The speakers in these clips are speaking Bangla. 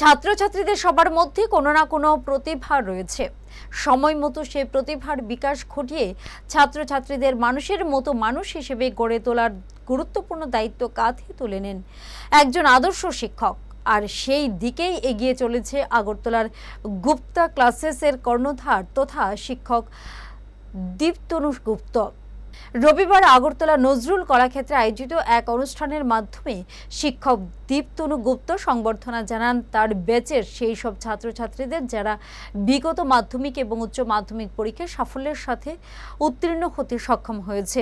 ছাত্রছাত্রীদের সবার মধ্যে কোনো না কোনো প্রতিভা রয়েছে। সময় মতো সে প্রতিভার বিকাশ ঘটিয়ে ছাত্রছাত্রীদের মানুষের মতো মানুষ হিসেবে গড়ে তোলার গুরুত্বপূর্ণ দায়িত্ব কাঁধে তুলে নেন একজন আদর্শ শিক্ষক। আর সেই দিকেই এগিয়ে চলেছে আগরতলার গুপ্তা ক্লাসেসের কর্ণধার তথা শিক্ষক দীপ্তনু গুপ্ত। রবিবার আগরতলা নজরুল কলাক্ষেত্রে আয়োজিত এক অনুষ্ঠানের মাধ্যমে শিক্ষক দীপতনু গুপ্ত সংবর্ধনা জানান। তার ব্যাচের সেই সব ছাত্রছাত্রীদের যারা বিগত মাধ্যমিক এবং উচ্চ মাধ্যমিক পরীক্ষায় সাফল্যের সাথে উত্তীর্ণ হতে সক্ষম হয়েছে।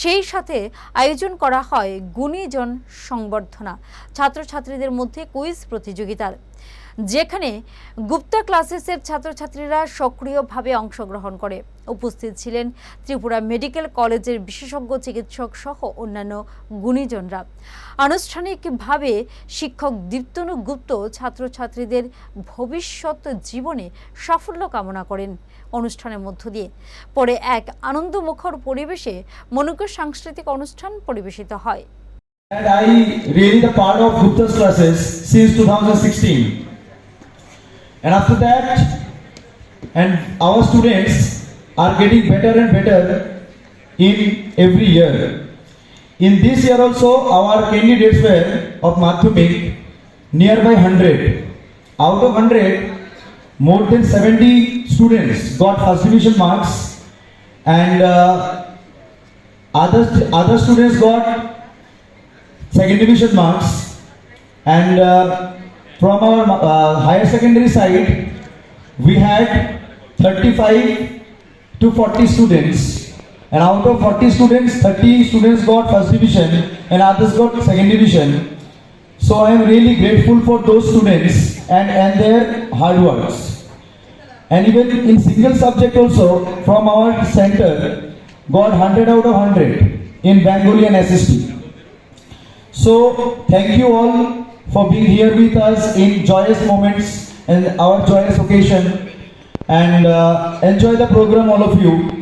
সেই সাথে আয়োজন করা হয় গুণীজন সংবর্ধনা, ছাত্রছাত্রীদের মধ্যে কুইজ প্রতিযোগিতার, যেখানে গুপ্তা ক্লাসেসের ছাত্রছাত্রীরা সক্রিয়ভাবে অংশগ্রহণ করে। উপস্থিত ছিলেন ত্রিপুরা মেডিকেল কলেজের বিশেষজ্ঞ চিকিৎসক সহ অন্যান্য গুণীজনরা। আনুষ্ঠানিকভাবে শিক্ষক দীপ্তনু গুপ্ত ছাত্রছাত্রীদের ভবিষ্যৎ জীবনে সাফল্য কামনা করেন অনুষ্ঠানের মধ্য দিয়ে। পরে এক আনন্দমুখর পরিবেশে মনুষ্য সাংস্কৃতিক অনুষ্ঠান পরিবেশিত হয়। And I really the part of Gupta's classes since 2016. And after that, and our students are getting better and better in every year. In this year also, our candidates were of Madhyamik nearby 100. Out of 100, more than 70 students got first division marks, and uh, other other students got second division marks and uh, from our uh, higher secondary side we had 35 to 40 students and out of 40 students 30 students got first division and others got second division so i am really grateful for those students and and their hard works and even in single subject also from our center got 100 out of 100 in bengali and sst so, thank you all for being here with us in joyous moments and our joyous occasion. And uh, enjoy the program, all of you.